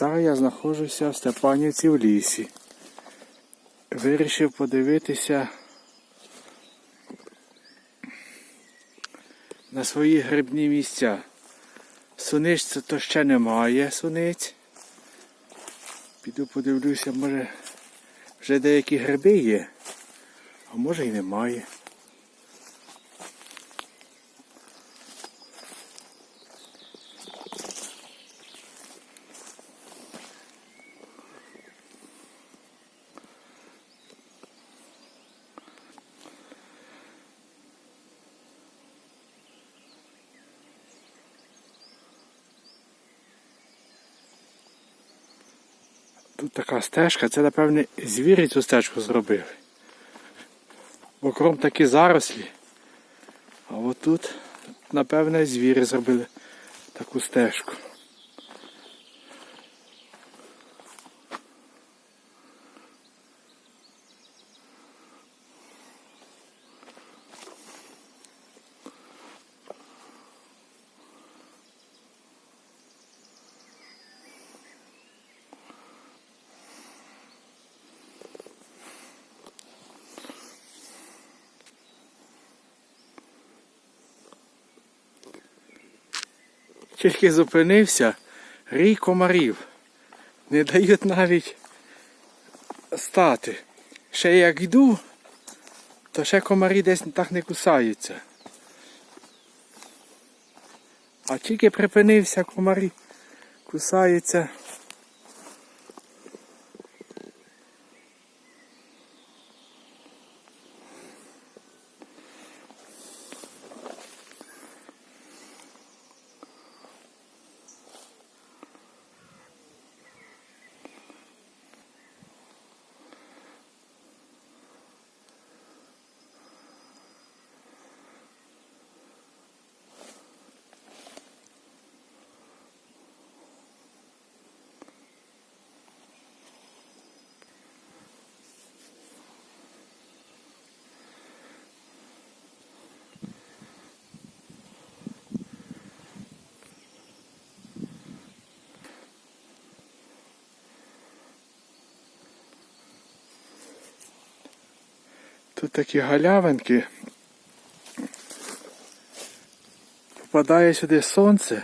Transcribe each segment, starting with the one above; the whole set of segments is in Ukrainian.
Зараз я знаходжуся в Степанівці в лісі. Вирішив подивитися на свої грибні місця. Суниць це то ще немає суниць. Піду подивлюся, може вже деякі гриби є, а може і немає. Така стежка, це, напевне, звірі цю стежку зробили. Бо такі зарослі. А отут, напевне, звірі зробили таку стежку. Тільки зупинився, рій комарів. Не дають навіть стати. Ще як йду, то ще комарі десь так не кусаються. А тільки припинився, комарі кусаються. Тут такі галявинки. Попадає сюди сонце.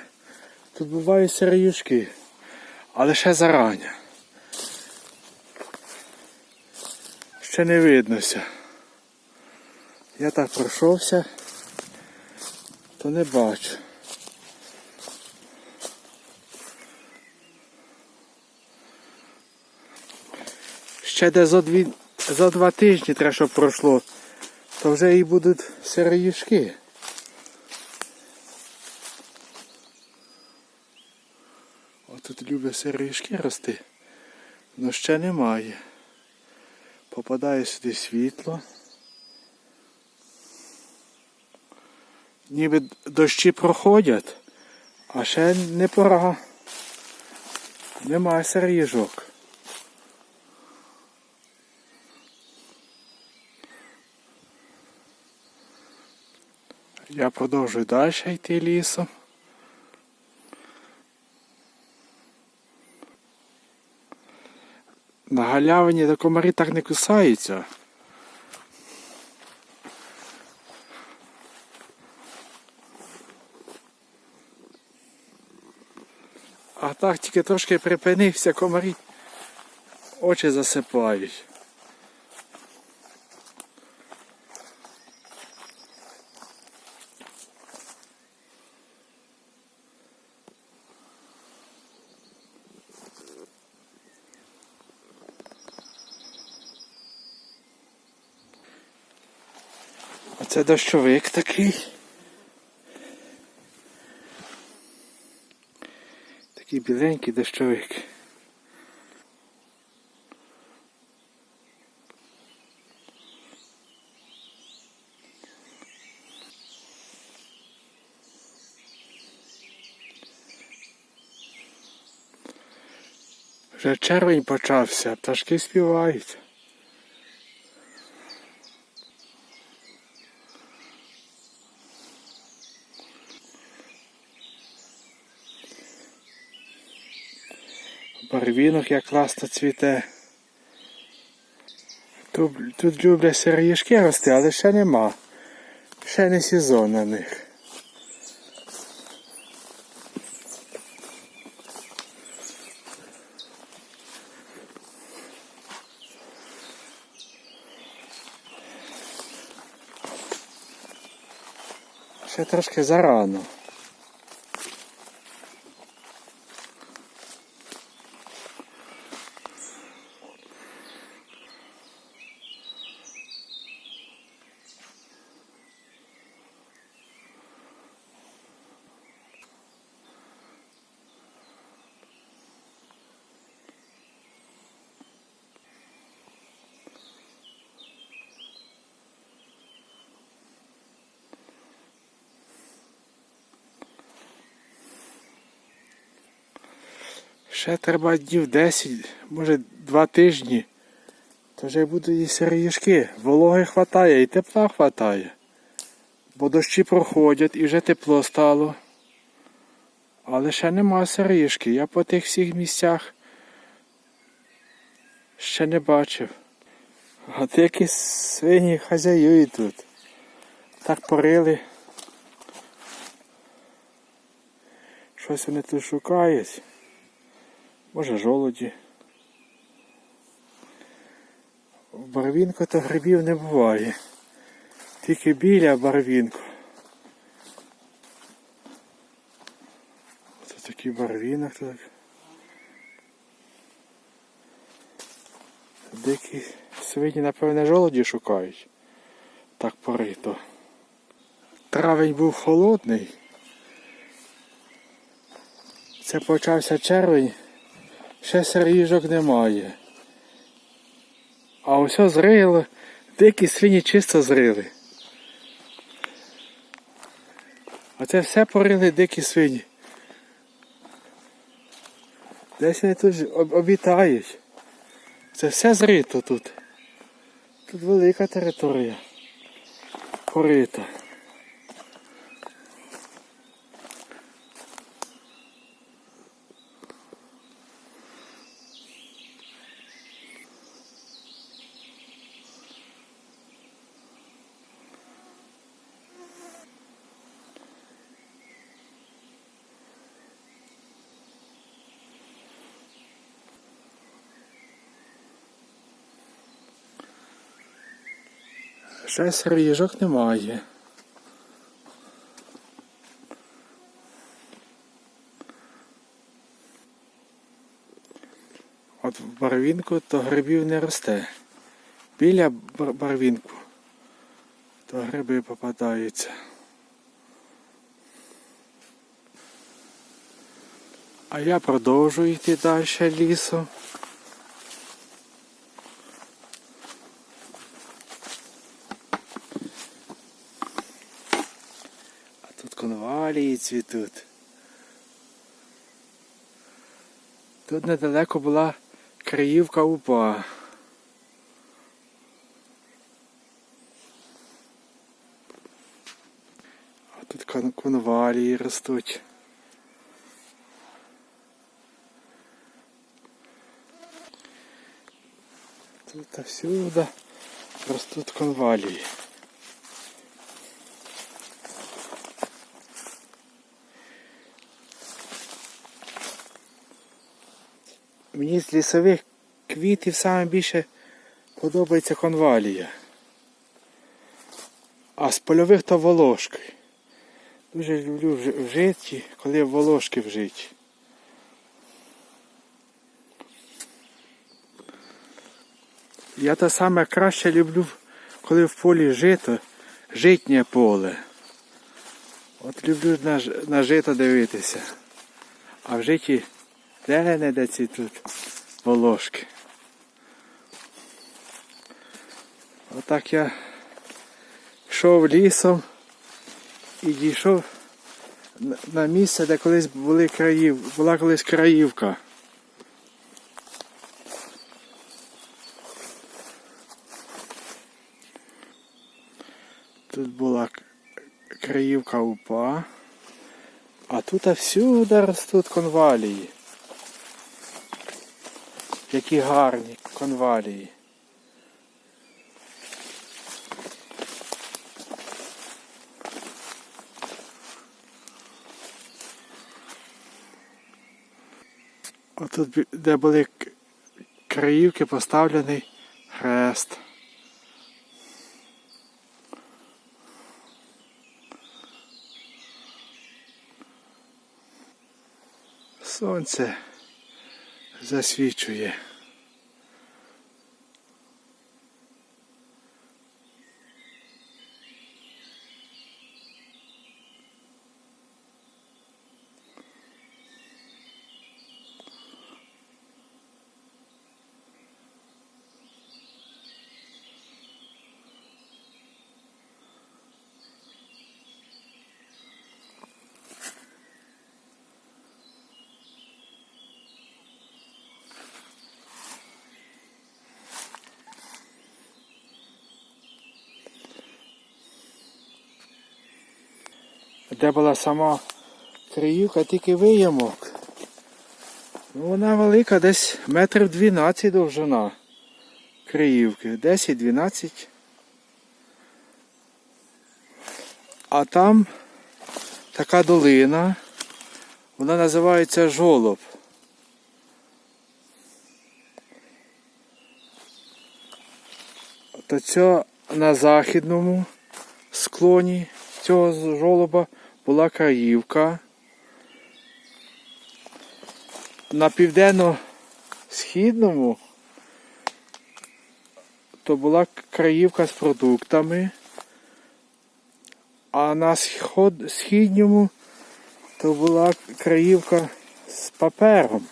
Тут бувають сироюшки. Але ще зарання. Ще не виднося. Я так пройшовся, то не бачу. Ще де зо, дві, за два тижні треба, щоб пройшло, то вже і будуть сироїшки. О, тут люблять сироїшки рости, але ще немає. Попадає сюди світло. Ніби дощі проходять, а ще не пора. Немає сироїжок. Я продовжую далі йти лісом. На галявині до комарі так не кусаються. А так тільки трошки припинився, комарі очі засипають. Оце дощовик такий. Такий біленький дощовик. Вже червень почався, пташки співають. Барвінок як класно цвіте. Тут, тут люблять сироїшки рости, але ще нема. Ще не сезон на них. Ще трошки зарано. Ще треба днів 10, може 2 тижні. То вже будуть і сироїшки. Вологи хватає і тепла хватає. Бо дощі проходять і вже тепло стало. Але ще нема сироїшки. Я по тих всіх місцях ще не бачив. А деякі свині хазяюють тут. Так порили. Щось вони тут шукають. Може жолоді. В барвінку то грибів не буває. Тільки біля барвінку. Ось такий барвінок так. Дикі свині, напевне, жолоді шукають. Так порито. Травень був холодний. Це почався червень. Ще сиріжок немає. А ось зрило, дикі свині чисто зрили. А це все порили дикі свині. Десь вони тут обітають. Це все зрито тут. Тут велика територія. Порита. Ще сироїжок немає. От в барвінку то грибів не росте. Біля барвінку то гриби попадаються. А я продовжую йти далі лісом. А тут конвалії цвітуть. Тут недалеко була Криївка УПА. А тут конвалії ростуть. Тут всюди ростуть конвалії. Мені з лісових квітів саме більше подобається конвалія. А з польових то волошки. Дуже люблю в житті, коли волошки в житті. Я те саме краще люблю, коли в полі жито, житнє поле. От люблю на, на жито дивитися. А в житті де не де ці тут волошки. Отак я йшов лісом і дійшов на- місце, де колись були країв, була колись краївка. Тут була краївка УПА, а тут всюди ростуть конвалії. Які гарні конвалії. Отут, де були краївки, поставлений хрест. Сонце засвічує. Де була сама криївка, тільки виямок. Ну, вона велика, десь метрів 12 довжина криївки. 10-12. А там така долина. Вона називається жолоб. То це на західному склоні цього жолоба була Каївка. На південно-східному то була краївка з продуктами, а на східньому то була краївка з папером.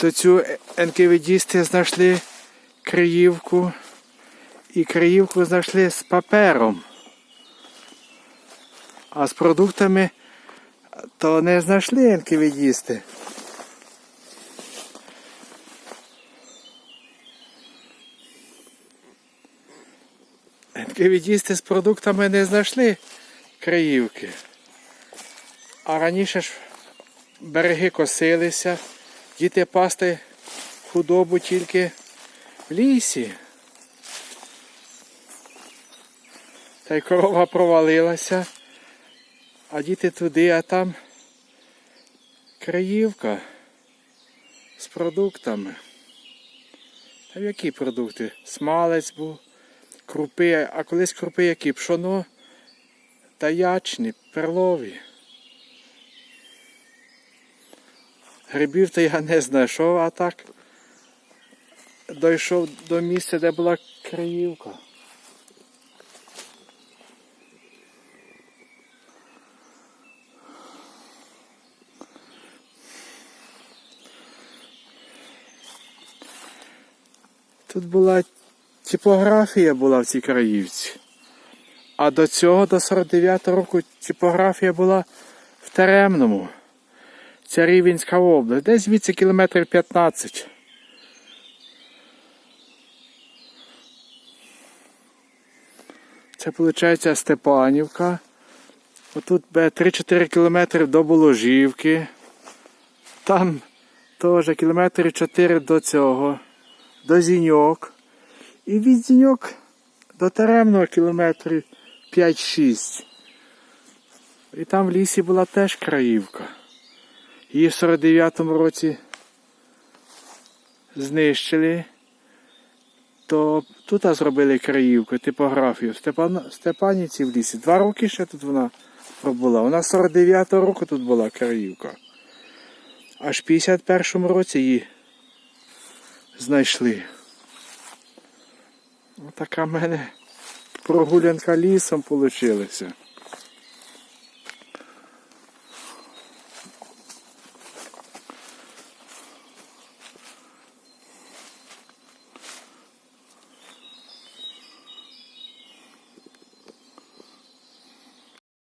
То, цю енкевідісти знайшли краївку і краївку знайшли з папером. А з продуктами то не знайшли енкевідісти. Енкевідісти з продуктами не знайшли краївки. А раніше ж береги косилися, діти пасти худобу тільки в лісі. Та й корова провалилася, а діти туди, а там краївка з продуктами. Та які продукти? Смалець був, крупи, а колись крупи які пшоно та ячні, перлові. Грибів то я не знайшов, а так дійшов до місця, де була краївка. Тут була типографія була в цій краївці. А до цього, до 49-го року, типографія була в Теремному. Це Рівенська область. Десь звідси кілометрів 15. Це виходить Степанівка. Отут 3-4 кілометри до Боложівки. Там теж кілометрів 4 до цього, до Зіньок. І від Зіньок до Теремного кілометрів 5-6. І там в лісі була теж краївка. Її в 49-му році знищили, то тут зробили краївку, типографію. Степан... Степанівці в лісі. Два роки ще тут вона пробула. Вона з 49-го року тут була краївка. Аж в 51-му році її знайшли. Отака в мене прогулянка лісом вийшла.